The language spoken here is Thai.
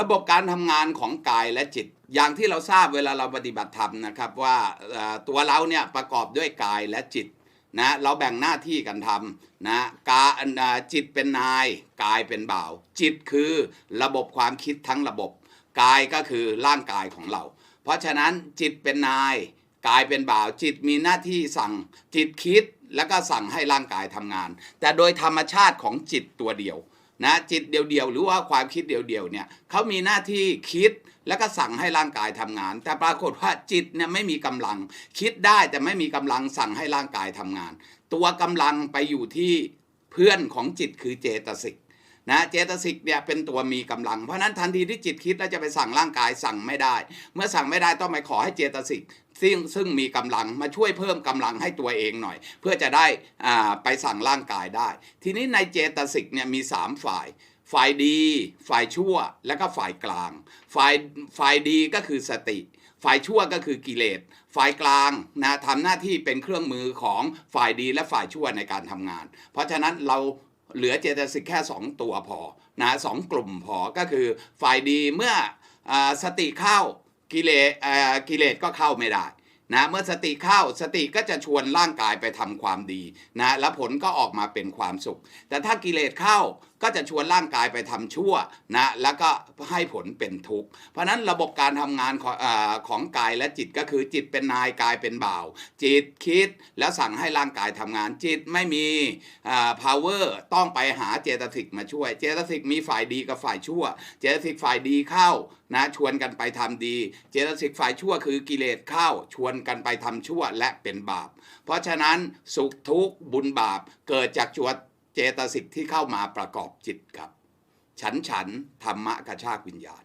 ระบบการทำงานของกายและจิต อย่างที่เราทราบเวลาเราปฏิบัติธรรมนะครับว่าตัวเราเนี่ยประกอบด้วยกายและจิตนะเราแบ่งหน้าที่กันทำนะกาอ่าจิตเป็นนายกายเป็นบ่าว จิตคือระบบความคิดทั้งระบบ กายก็คือร่างกายของเรา เพราะฉะนั้นจิตเป็นนายกายเป็นบ่าว จิตมีหน้าที่สั่งจิตคิดแล้วก็สั่งให้ร่างกายทำงาน แต่โดยธรรมชาติของจิตตัวเดียว นะจิตเดียวๆ หรือว่าความคิดเดียวๆเนี่ยเขามีหน้าที่คิดแล้วก็สั่งให้ร่างกายทำงาน แต่ปรากฏว่าจิตเนี่ยไม่มีกำลัง คิดได้แต่ไม่มีกำลังสั่งให้ร่างกายทำงาน ตัวกำลังไปอยู่ที่เพื่อนของจิตคือเจตสิก นะเจตสิกเนี่ยเป็นตัวมีกำลัง เพราะฉะนั้นทันทีที่จิตคิดแล้วจะไปสั่งร่างกายสั่งไม่ได้ เมื่อสั่งไม่ได้ต้องไปขอให้เจตสิกซึ่งซึ่งมีกำลังมาช่วยเพิ่มกำลังให้ตัวเองหน่อย เพื่อจะได้อ่าไปสั่งร่างกายได้ ทีนี้ในเจตสิกเนี่ยมีสามฝ่าย ฝ่ายดี ฝ่ายชั่วและก็ฝ่ายกลาง ฝ่ายฝ่ายดีก็คือสติ ฝ่ายชั่วก็คือกิเลสฝ่ายกลางนะทำหน้าที่เป็นเครื่องมือของฝ่ายดีและฝ่ายชั่วในการทำงาน เพราะฉะนั้นเรา เหลือเจตสิกแค่ 2 ตัวพอนะสองกลุ่มพอก็คือฝ่ายดีเมื่ออสติเข้ากิเลสอ่ากิเลสก็เข้าไม่ได้ นะเมื่อสติเข้าสติก็จะชวนร่างกายไปทำความดีนะแล้วผลก็ออกมาเป็นความสุข แต่ถ้ากิเลสเข้าก็จะชวนร่างกายไปทำชั่วนะแล้วก็ให้ผลเป็นทุกข์เพราะฉะนั้นระบบการทำงานของอของกายและจิตก็คือจิตเป็นนายกายเป็นบ่าว จิตคิดแล้วสั่งให้ร่างกายทำงานจิตไม่มีอ่า power ต้องไปหาเจตสิกมาช่วย เจตสิกมีฝ่ายดีกับฝ่ายชั่ว เจตสิกฝ่ายดีเข้านะชวนกันไปทำดี เจตสิกฝ่ายชั่วคือกิเลสเข้าชวนกันไปทำชั่วและเป็นบาป เพราะฉะนั้นสุขทุกข์บุญบาปเกิดจากจวดเจตสิกที่เข้ามาประกอบจิตครับ ฉันฉันธรรมะกระชากวิญญาณ